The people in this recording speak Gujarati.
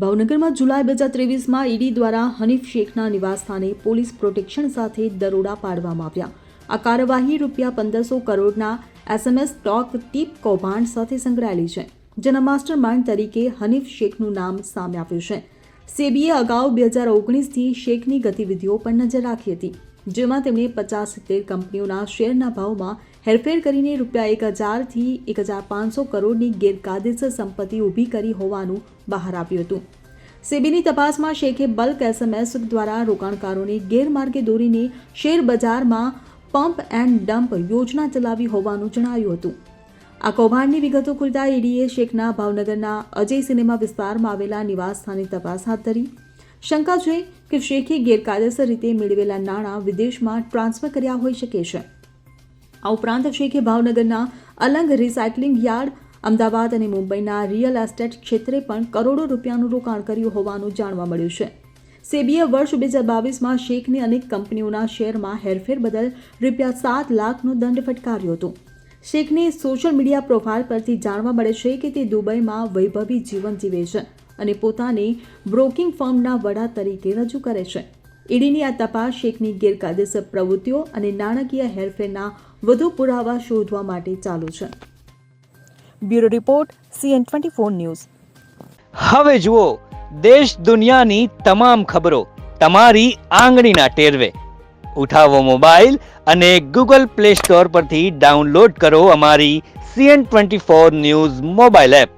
ભાવનગરમાં જુલાઈ બે હજાર ત્રેવીસમાં ઈડી દ્વારા હનીફ શેખના નિવાસસ્થાને પોલીસ પ્રોટેક્શન સાથે દરોડા પાડવામાં આવ્યા. આ કાર્યવાહી રૂપિયા પંદરસો કરોડના એસએમએસ સ્ટોક ટીપ કૌભાંડ સાથે સંકળાયેલી છે, જેના માસ્ટર માઇન્ડ તરીકે હનીફ શેખનું નામ સામે આવ્યું છે. સેબીએ અગાઉ બે હજાર ઓગણીસથી શેખની ગતિવિધિઓ પર નજર રાખી હતી, જેમાં તેમણે પચાસ સિત્તેર કંપનીઓના શેરના ભાવમાં હેરફેર કરીને રૂપિયા એક હજારથી એક હજાર પાંચસો કરોડની ગેરકાયદેસર સંપત્તિ ઊભી કરી હોવાનું બહાર આવ્યું હતું. સેબીની તપાસમાં શેખે બલ્ક એસએમએસ દ્વારા રોકાણકારોને ગેરમાર્ગે દોરીને શેર બજારમાં પંપ એન્ડ ડમ્પ યોજના ચલાવી હોવાનું જણાયું હતું. આ કૌભાંડની વિગતો ખુલતા ઈડીએ શેખના ભાવનગરના અજય સિનેમા વિસ્તારમાં આવેલા નિવાસ સ્થાને તપાસ હાથ ધરી. શંકા છે કે શેખે ગેરકાયદેસર રીતે મેળવેલા નાણાં વિદેશમાં ટ્રાન્સફર કર્યા હોઈ શકે છે. આ ઉપરાંત શેખે ભાવનગરના અલંગ રિસાયકલિંગ યાર્ડ, અમદાવાદ અને મુંબઈના રિયલ એસ્ટેટ ક્ષેત્રે પણ કરોડો રૂપિયાનું રોકાણ કર્યું હોવાનું જાણવા મળ્યું છે. સેબીએ વર્ષ બે હજાર બાવીસમાં શેખની અનેક કંપનીઓના શેરમાં હેરફેર બદલ રૂપિયા સાત લાખનો દંડ ફટકાર્યો હતો. શેખની સોશિયલ મીડિયા પ્રોફાઇલ પરથી જાણવા મળે છે કે તે દુબઈમાં વૈભવી જીવન જીવે છે અને પોતાને બ્રોકિંગ ફર્મના વડા તરીકે રજૂ કરે છે. ઈડીની આ તપાસ શેખની ગેરકાયદેસર પ્રવૃત્તિઓ અને નાણાકીય હેરફેરના વધુ પુરાવા શોધવા માટે ચાલુ છે. Bureau report, CN twenty four news. હવે જુઓ, દેશ દુનિયાની તમામ ખબરો તમારી આંગળીના ટેરવે. ઉઠાવો મોબાઈલ અને ગૂગલ પ્લે સ્ટોર પરથી ડાઉનલોડ કરો અમારી CN twenty four news mobile app.